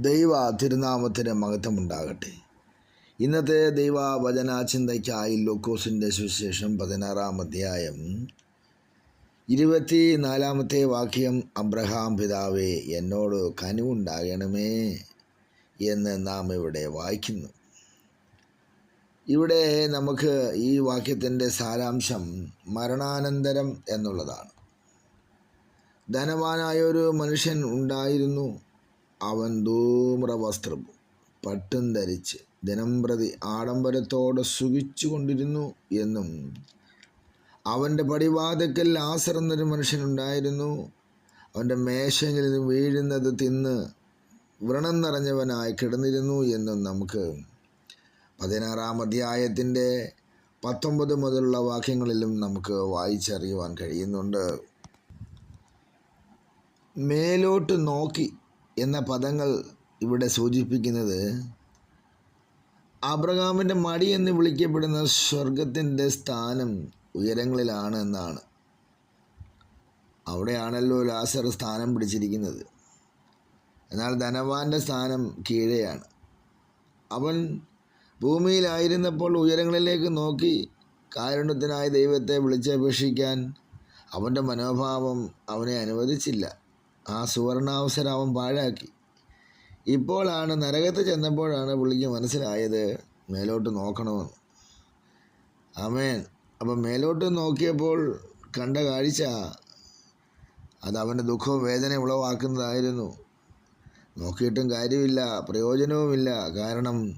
ദൈവ തിരുനാമത്തിന് മഹത്വമുണ്ടാകട്ടെ. ഇന്നത്തെ ദൈവ വചന ചിന്തയ്ക്കായി ലൂക്കോസിന്റെ സുവിശേഷം പതിനാറാം അധ്യായം. ഇരുപത്തി നാലാമത്തെ വാക്യം അബ്രഹാം പിതാവേ എന്നോട് കനിവുണ്ടാകണമേ എന്ന് നാം ഇവിടെ വായിക്കുന്നു. ഇവിടെ നമുക്ക് ഈ വാക്യത്തിന്റെ സാരാംശം മരണാനന്തരം എന്നുള്ളതാണ്. ധനവാനായ ഒരു മനുഷ്യൻ ഉണ്ടായിരുന്നു. അവൻ ധൂമ്രവസ്ത്രം പട്ടും ധരിച്ച് ദിനംപ്രതി ആഡംബരത്തോടെ സുഖിച്ചു കൊണ്ടിരുന്നു എന്നും അവന്റെ പടിവാതക്കൽ ആസർ എന്നൊരു മനുഷ്യനുണ്ടായിരുന്നു. അവന്റെ മേശയിൽ നിന്ന് വീഴുന്നത് തിന്ന് വ്രണം നിറഞ്ഞവനായി കിടന്നിരുന്നു എന്നും നമുക്ക് പതിനാറാം അധ്യായത്തിന്റെ പത്തൊമ്പത് മുതലുള്ള വാക്യങ്ങളിലും നമുക്ക് വായിച്ചറിയുവാൻ കഴിയുന്നുണ്ട്. മേലോട്ട് നോക്കി എന്ന പദങ്ങൾ ഇവിടെ സൂചിപ്പിക്കുന്നത് അബ്രഹാമിന്റെ മടി എന്ന് വിളിക്കപ്പെടുന്ന സ്വർഗത്തിന്റെ സ്ഥാനം ഉയരങ്ങളിലാണ് എന്നാണ്. അവിടെയാണല്ലോ ലാസർ സ്ഥാനം പിടിച്ചിരിക്കുന്നത്. എന്നാൽ ധനവാന്റെ സ്ഥാനം കീഴെയാണ്. അവൻ ഭൂമിയിലായിരുന്നപ്പോൾ ഉയരങ്ങളിലേക്ക് നോക്കി കാരുണ്യത്തിനായി ദൈവത്തെ വിളിച്ചപേക്ഷിക്കാൻ അവന്റെ മനോഭാവം അവനെ അനുവദിച്ചില്ല. ആ സുവർണാവസരം അവൻ പാഴാക്കി. ഇപ്പോഴാണ് നരകത്ത് ചെന്നപ്പോഴാണ് പുള്ളിക്ക് മനസ്സിലായത് മേലോട്ട് നോക്കണമെന്ന്. അമേൻ അപ്പം മേലോട്ട് നോക്കിയപ്പോൾ കണ്ട കാഴ്ച അത് അവന്റെ ദുഃഖവും വേദനയും ഉളവാക്കുന്നതായിരുന്നു. നോക്കിയിട്ടും കാര്യമില്ല പ്രയോജനവുമില്ല. കാരണം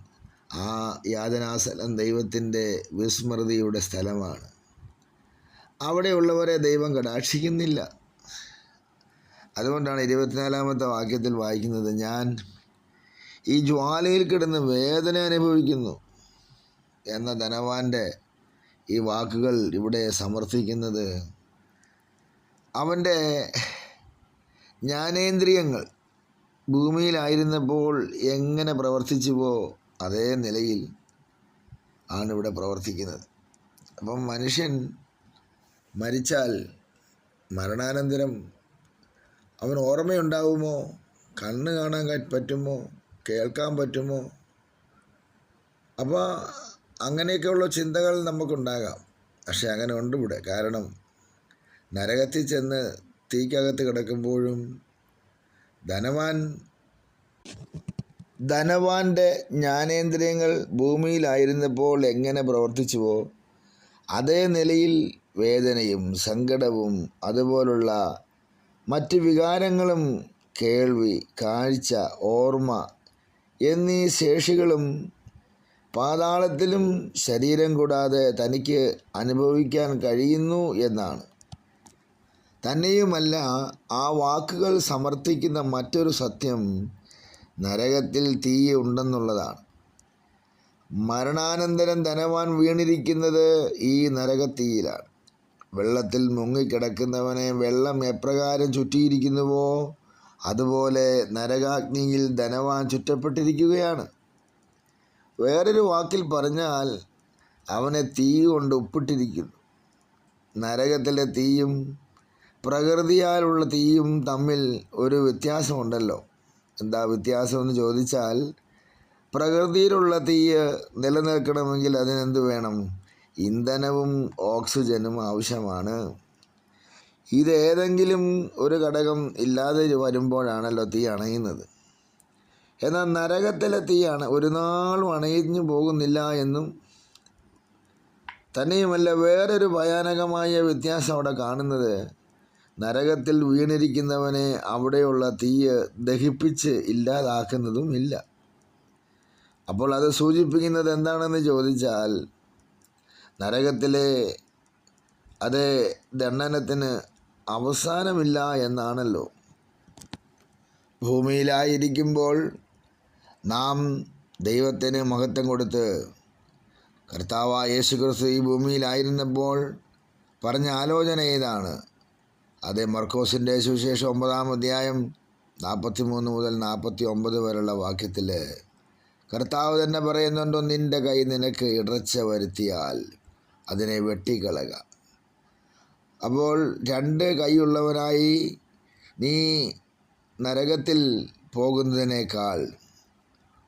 ആ യാതനാസ്ഥലം ദൈവത്തിന്റെ വിസ്മൃതിയുടെ സ്ഥലമാണ്. അവിടെയുള്ളവരെ ദൈവം കടാക്ഷിക്കുന്നില്ല. അതുകൊണ്ടാണ് ഇരുപത്തിനാലാമത്തെ വാക്യത്തിൽ വായിക്കുന്നത് ഞാൻ ഈ ജ്വാലയിൽ കിടന്ന് വേദന അനുഭവിക്കുന്നു എന്ന ധനവാന്റെ ഈ വാക്കുകൾ ഇവിടെ സമർത്ഥിക്കുന്നത് അവന്റെ ജ്ഞാനേന്ദ്രിയങ്ങൾ ഭൂമിയിലായിരുന്നപ്പോൾ എങ്ങനെ പ്രവർത്തിച്ചുവോ അതേ നിലയിൽ ആണ് ഇവിടെ പ്രവർത്തിക്കുന്നത്. അപ്പം മനുഷ്യൻ മരിച്ചാൽ മരണാനന്തരം അവൻ ഓർമ്മയുണ്ടാവുമോ? കണ്ണ് കാണാൻ പറ്റുമോ? കേൾക്കാൻ പറ്റുമോ? അപ്പോൾ അങ്ങനെയൊക്കെയുള്ള ചിന്തകൾ നമുക്കുണ്ടാകാം. പക്ഷെ അങ്ങനെ ഉണ്ട് ഇവിടെ കാരണം നരകത്തിൽ ചെന്ന് തീക്കകത്ത് കിടക്കുമ്പോഴും ധനവാൻ ധനവാന്റെ ജ്ഞാനേന്ദ്രിയങ്ങൾ ഭൂമിയിലായിരുന്നപ്പോൾ എങ്ങനെ പ്രവർത്തിച്ചുവോ അതേ നിലയിൽ വേദനയും സങ്കടവും അതുപോലുള്ള മറ്റ് വികാരങ്ങളും കേൾവി കാഴ്ച ഓർമ്മ എന്നീ ശേഷികളും പാതാളത്തിലും ശരീരം കൂടാതെ തനിക്ക് അനുഭവിക്കാൻ കഴിയുന്നു എന്നാണ്. തന്നെയുമല്ല ആ വാക്കുകൾ സമർത്ഥിക്കുന്ന മറ്റൊരു സത്യം നരകത്തിൽ തീ ഉണ്ടെന്നുള്ളതാണ്. മരണാനന്തരം ധനവാൻ വീണിരിക്കുന്നത് ഈ നരകത്തീയിലാണ്. വെള്ളത്തിൽ മുങ്ങിക്കിടക്കുന്നവനെ വെള്ളം എപ്രകാരം ചുറ്റിയിരിക്കുന്നുവോ? അതുപോലെ നരകാഗ്നിയിൽ ധനവാൻ ചുറ്റപ്പെട്ടിരിക്കുകയാണ്. വേറൊരു വാക്കിൽ പറഞ്ഞാൽ അവനെ തീ കൊണ്ട് ഉപ്പിട്ടിരിക്കുന്നു. നരകത്തിലെ തീയും പ്രകൃതിയാലുള്ള തീയും തമ്മിൽ ഒരു വ്യത്യാസമുണ്ടല്ലോ. എന്താ വ്യത്യാസം എന്ന് ചോദിച്ചാൽ പ്രകൃതിയിലുള്ള തീയ് നിലനിൽക്കണമെങ്കിൽ അതിനെന്ത് വേണം? ഇന്ധനവും ഓക്സിജനും ആവശ്യമാണ്. ഇതേതെങ്കിലും ഒരു ഘടകം ഇല്ലാതെ വരുമ്പോഴാണല്ലോ തീ അണയുന്നത്. എന്നാൽ നരകത്തിലെ തീയാണ് ഒരു നാളും അണയിഞ്ഞു പോകുന്നില്ല എന്നും തന്നെയുമല്ല വേറൊരു ഭയാനകമായ വ്യത്യാസം അവിടെ കാണുന്നത്. നരകത്തിൽ വീണിരിക്കുന്നവനെ അവിടെയുള്ള തീയ് ദഹിപ്പിച്ച് ഇല്ലാതാക്കുന്നതും ഇല്ല അപ്പോൾ അത് സൂചിപ്പിക്കുന്നത് എന്താണെന്ന് ചോദിച്ചാൽ നരകത്തിലെ അതേ ദണ്ഡനത്തിന് അവസാനമില്ല എന്നാണല്ലോ. ഭൂമിയിലായിരിക്കുമ്പോൾ നാം ദൈവത്തിന് മഹത്വം കൊടുത്ത് കർത്താവ് യേശു ക്രിസ്തു ഈ ഭൂമിയിലായിരുന്നപ്പോൾ പറഞ്ഞ ആലോചന ഏതാണ്? അതേ മർക്കോസിന്റെ സുവിശേഷം ഒമ്പതാം അധ്യായം നാൽപ്പത്തി മൂന്ന് മുതൽ നാൽപ്പത്തി ഒമ്പത് വരെയുള്ള വാക്യത്തിൽ കർത്താവ് തന്നെ പറയുന്നുണ്ടോ നിന്റെ കൈ നിനക്ക് ഇടർച്ച വരുത്തിയാൽ അതിനെ വെട്ടിക്കളക. അപ്പോൾ രണ്ട് കൈയുള്ളവനായി നീ നരകത്തിൽ പോകുന്നതിനേക്കാൾ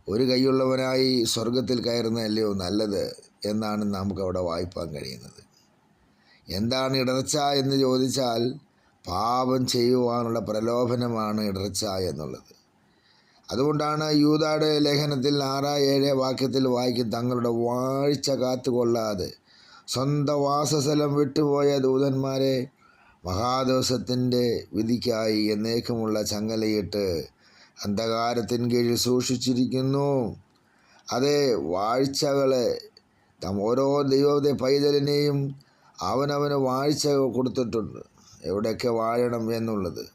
ഒരു കൈയുള്ളവനായി സ്വർഗത്തിൽ കയറുന്നതല്ലയോ നല്ലത് എന്നാണ് നമുക്ക് അവിടെ വായിപ്പാൻ കഴിയുന്നത്. എന്താണ് ഇടർച്ച എന്ന് ചോദിച്ചാൽ പാപം ചെയ്യുവാനുള്ള പ്രലോഭനമാണ് ഇടർച്ച എന്നുള്ളത്. അതുകൊണ്ടാണ് യൂതയുടെ ലേഖനത്തിൽ ആറ് ഏഴ് വാക്യത്തിൽ വായിക്കും തങ്ങളുടെ വാഴ്ച കാത്തുകൊള്ളാതെ സ്വന്തം വാസസ്ഥലം വിട്ടുപോയ ദൂതന്മാരെ മഹാദിവസത്തിന്റെ വിധിക്കായി എന്നേക്കുമുള്ള ചങ്ങലയിട്ട് അന്ധകാരത്തിൻ കീഴിൽ സൂക്ഷിച്ചിരിക്കുന്നു. അതേ വാഴ്ചകളെ തം ഓരോ ദൈവത്തെ പൈതലിനെയും അവനവന് വാഴ്ച കൊടുത്തിട്ടുണ്ട്. എവിടെയൊക്കെ വാഴണം എന്നുള്ളത്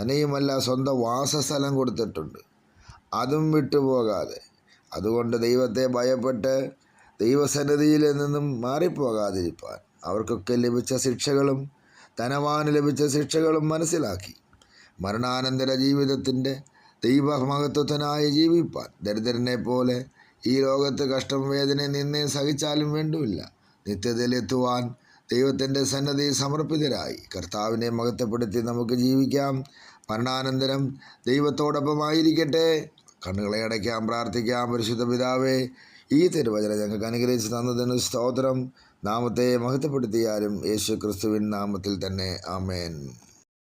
തന്നെയുമല്ല സ്വന്തം വാസസ്ഥലം കൊടുത്തിട്ടുണ്ട്. അതും വിട്ടുപോകാതെ. അതുകൊണ്ട് ദൈവത്തെ ഭയപ്പെട്ട് ദൈവസന്നിധിയിൽ നിന്നും മാറിപ്പോകാതിരിപ്പാൻ അവർക്കൊക്കെ ലഭിച്ച ശിക്ഷകളും ധനവാന് ലഭിച്ച ശിക്ഷകളും മനസ്സിലാക്കി. മരണാനന്തര ജീവിതത്തിന്റെ ദൈവമഹത്വത്തിനായി ജീവിപ്പാൻ ദരിദ്രനെ പോലെ ഈ ലോകത്ത് കഷ്ടം വേദന നിന്നെ സഹിച്ചാലും വേണ്ടുമില്ല. നിത്യതയിലെത്തുവാൻ ദൈവത്തിന്റെ സന്നദ്ധി സമർപ്പിതരായി. കർത്താവിനെ മഹത്വപ്പെടുത്തി നമുക്ക് ജീവിക്കാം. മരണാനന്തരം ദൈവത്തോടൊപ്പമായിരിക്കട്ടെ. കണ്ണുകളെ അടയ്ക്കാം പ്രാർത്ഥിക്കാം. പരിശുദ്ധ പിതാവേ ഈ തിരുവചന ഞങ്ങൾക്ക് അനുഗ്രഹിച്ച് തന്നതിന് സ്തോത്രം. നാമത്തെ മഹത്വപ്പെടുത്തിയാലും യേശു ക്രിസ്തുവിൻ നാമത്തിൽ തന്നെ. ആമേൻ.